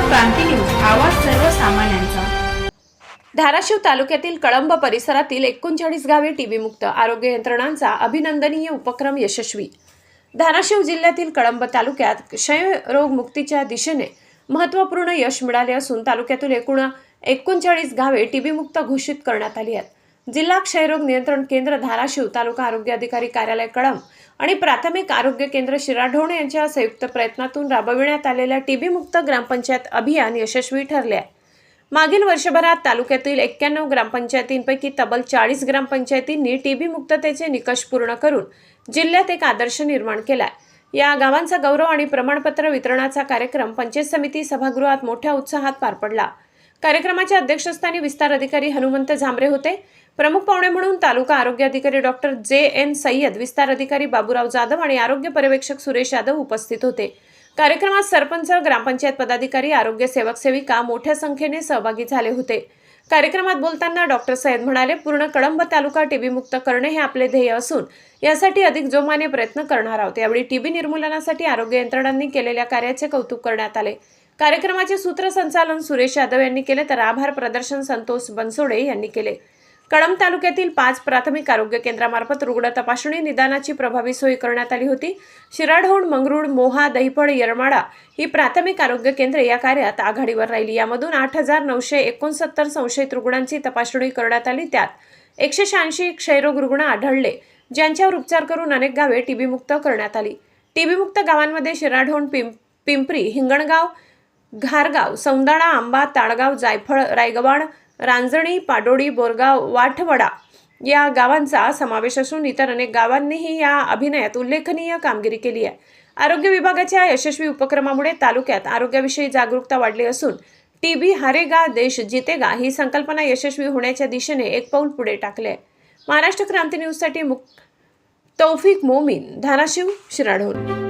क्रांती news आवाज सर्वसामान्यांचा. धाराशिव तालुक्यातील कळंब परिसरातील एकोणचाळीस गावे टीबी मुक्त. आरोग्य यंत्रणांचा अभिनंदनीय उपक्रम यशस्वी. धाराशिव जिल्ह्यातील कळंब तालुक्यात क्षयरोग मुक्तीच्या दिशेने महत्त्वपूर्ण यश मिळाले असून तालुक्यातील एकूण एकोणचाळीस गावे टीबी मुक्त घोषित करण्यात आली आहेत. जिल्हा क्षयरोग नियंत्रण केंद्र धाराशिव तालुका आरोग्य अधिकारी कार्यालय कळम आणि प्राथमिक आरोग्य केंद्र शिराढोण यांच्या संयुक्त प्रयत्नातून राबविण्यात आलेल्या टीबी मुक्त ग्रामपंचायत अभियान यशस्वी ठरले आहे. मागील वर्षभरात तालुक्यातील एक्क्याण्णव ग्रामपंचायतींपैकी तब्बल चाळीस ग्रामपंचायतींनी टीबी मुक्ततेचे निकष पूर्ण करून जिल्ह्यात एक आदर्श निर्माण केला या गावांचा गौरव आणि प्रमाणपत्र वितरणाचा कार्यक्रम पंचायत समिती सभागृहात मोठ्या उत्साहात पार पडला. कार्यक्रमाच्या अध्यक्षस्थानी विस्तार अधिकारी हनुमंत झांबरे होते. प्रमुख पाहुणे म्हणून तालुका आरोग्य अधिकारी डॉक्टर जे एन सय्यद विस्तार अधिकारी बाबूराव जाधव आणि आरोग्य पर्यवेक्षक सुरेश यादव उपस्थित होते. कार्यक्रमात सरपंच ग्रामपंचायत पदाधिकारी आरोग्य सेवक सेविका मोठ्या संख्येने सहभागी झाले होते. कार्यक्रमात बोलताना डॉक्टर सय्यद म्हणाले पूर्ण कळंब तालुका टीबी मुक्त करणे हे आपले ध्येय असून यासाठी अधिक जोमाने प्रयत्न करणार आहोत. यावेळी टीबी निर्मूलनासाठी आरोग्य यंत्रणांनी केलेल्या कार्याचे कौतुक करण्यात आले. कार्यक्रमाचे सूत्रसंचालन सुरेश यादव यांनी केले तर आभार प्रदर्शन संतोष बनसोडे यांनी केले. कळंब तालुक्यातील पाच प्राथमिक आरोग्य केंद्रामार्फत रुग्ण तपासणी निदानाची प्रभावी सोय करण्यात आली होती. शिराढोण मंगरुळ मोहा दहिपड येरमाडा ही प्राथमिक आरोग्य केंद्रे या कार्यात आघाडीवर राहिली. यामधून आठ हजार नऊशे एकोणसत्तर संशयित रुग्णांची तपासणी करण्यात आली. त्यात एकशे शहाऐंशी क्षयरोग रुग्ण आढळले ज्यांच्यावर उपचार करून अनेक गावे टीबीमुक्त करण्यात आली. टीबीमुक्त गावांमध्ये शिराढोण पिं पिंपरी हिंगणगाव घारगाव सौंदाणा आंबा ताळगाव जायफळ रायगवाड रांजणी पाडोळी बोरगाव वाठवडा या गावांचा समावेश असून इतर अनेक गावांनीही या अभिनयात उल्लेखनीय कामगिरी केली आहे. आरोग्य विभागाच्या यशस्वी उपक्रमामुळे तालुक्यात आरोग्याविषयी जागरूकता वाढली असून टी बी हारेगा देश जितेगा ही संकल्पना यशस्वी होण्याच्या दिशेने एक पाऊल पुढे टाकले आहे. महाराष्ट्र क्रांती न्यूजसाठी मुक तौफिक मोमीन धाराशिव शिराढोण